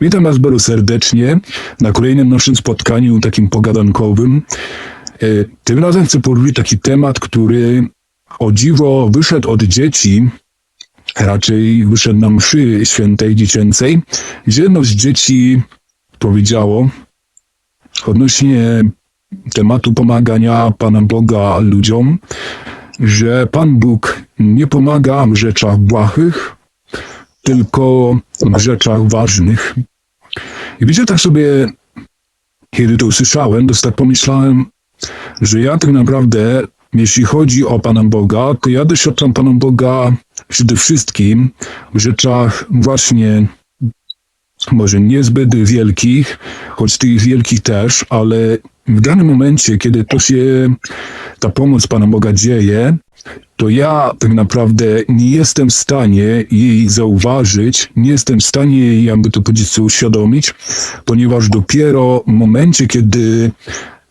Witam Was bardzo serdecznie na kolejnym naszym spotkaniu takim pogadankowym. E, Tym razem chcę poruszyć taki temat, który o dziwo wyszedł od dzieci, raczej wyszedł na mszy świętej dziecięcej, gdzie jedno z dzieci powiedziało odnośnie tematu pomagania Pana Boga ludziom, że Pan Bóg nie pomaga w rzeczach błahych, tylko w rzeczach ważnych. I wiecie, tak sobie, kiedy to usłyszałem, to tak pomyślałem, że ja tak naprawdę, jeśli chodzi o Pana Boga, to ja doświadczam Pana Boga przede wszystkim w rzeczach właśnie może niezbyt wielkich, choć tych wielkich też, ale w danym momencie, kiedy to się, ta pomoc Pana Boga dzieje, to ja tak naprawdę nie jestem w stanie jej zauważyć, nie jestem w stanie jej, jakby to powiedzieć, uświadomić, ponieważ dopiero w momencie, kiedy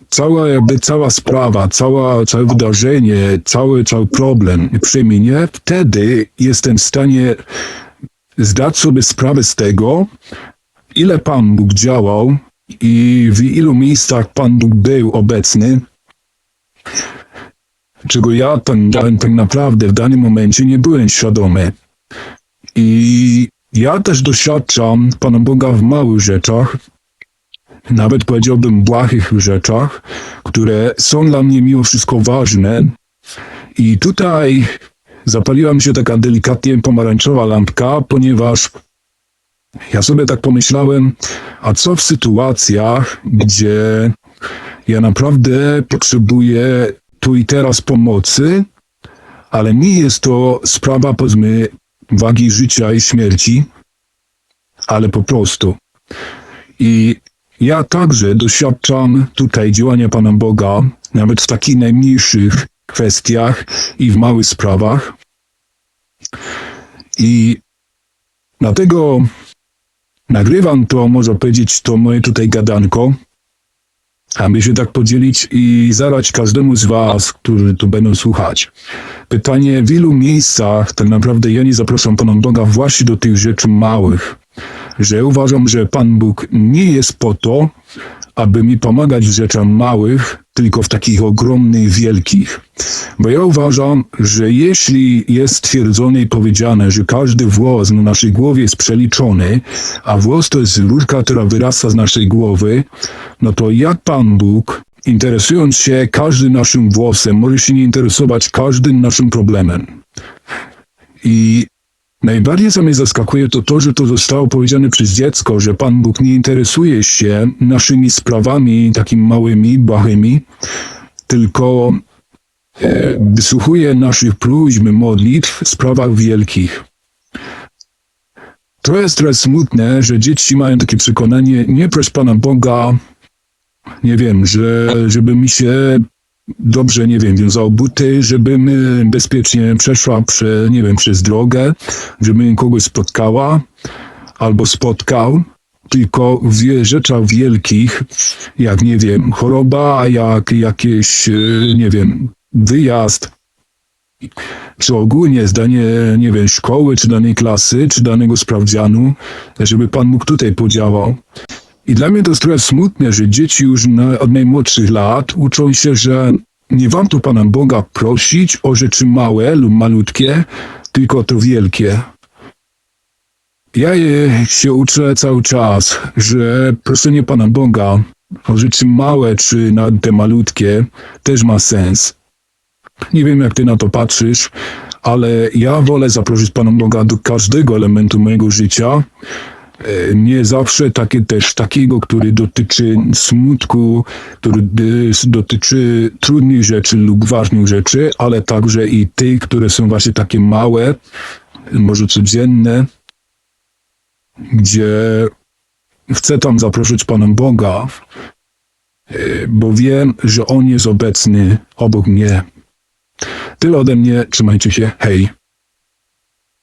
cała jakby cała sprawa, cała, całe wydarzenie, cały, cały problem przeminie, wtedy jestem w stanie zdać sobie sprawę z tego, ile Pan Bóg działał i w ilu miejscach Pan Bóg był obecny, czego ja tak, tak naprawdę w danym momencie nie byłem świadomy. I ja też doświadczam Pana Boga w małych rzeczach, nawet powiedziałbym błahych rzeczach, które są dla mnie mimo wszystko ważne. I tutaj zapaliła mi się taka delikatnie pomarańczowa lampka, ponieważ ja sobie tak pomyślałem, a co w sytuacjach, gdzie ja naprawdę potrzebuję tu i teraz pomocy, ale nie jest to sprawa, powiedzmy, wagi życia i śmierci, ale po prostu. I ja także doświadczam tutaj działania Pana Boga, nawet w takich najmniejszych kwestiach i w małych sprawach. I dlatego nagrywam to, można powiedzieć, to moje tutaj gadanko, aby się tak podzielić i zadać każdemu z Was, którzy tu będą słuchać. Pytanie, w ilu miejscach tak naprawdę ja nie zapraszam Pana Boga właśnie do tych rzeczy małych, że uważam, że Pan Bóg nie jest po to, aby mi pomagać w rzeczach małych, tylko w takich ogromnych, wielkich. Bo ja uważam, że jeśli jest stwierdzone i powiedziane, że każdy włos na naszej głowie jest przeliczony, a włos to jest różka, która wyrasta z naszej głowy, no to jak Pan Bóg, interesując się każdym naszym włosem, może się nie interesować każdym naszym problemem. I Najbardziej co mnie zaskakuje to to, że to zostało powiedziane przez dziecko, że Pan Bóg nie interesuje się naszymi sprawami takimi małymi, błahymi, tylko e, wysłuchuje naszych próśb, modlitw w sprawach wielkich. To jest trochę smutne, że dzieci mają takie przekonanie, nie proś Pana Boga, nie wiem, że żeby mi się dobrze, nie wiem, wiązał buty, żebym bezpiecznie przeszła, prze, nie wiem, przez drogę, żebym kogoś spotkała albo spotkał, tylko w rzeczach wielkich, jak, nie wiem, choroba, jak jakieś, y, nie wiem, wyjazd, czy ogólnie zdanie, nie wiem, szkoły, czy danej klasy, czy danego sprawdzianu, żeby Pan mógł tutaj podziałał. I dla mnie to jest trochę smutne, że dzieci już na, od najmłodszych lat uczą się, że nie warto Pana Boga prosić o rzeczy małe lub malutkie, tylko to wielkie. Ja je się uczę cały czas, że proszenie Pana Boga o rzeczy małe czy na te malutkie też ma sens. Nie wiem, jak ty na to patrzysz, ale ja wolę zaprosić Pana Boga do każdego elementu mojego życia, nie zawsze takie też takiego, który dotyczy smutku, który y, dotyczy trudnych rzeczy lub ważnych rzeczy, ale także i tych, które są właśnie takie małe, może codzienne, gdzie chcę tam zaprosić Pana Boga, e, bo wiem, że On jest obecny obok mnie. Tyle ode mnie, trzymajcie się, hej.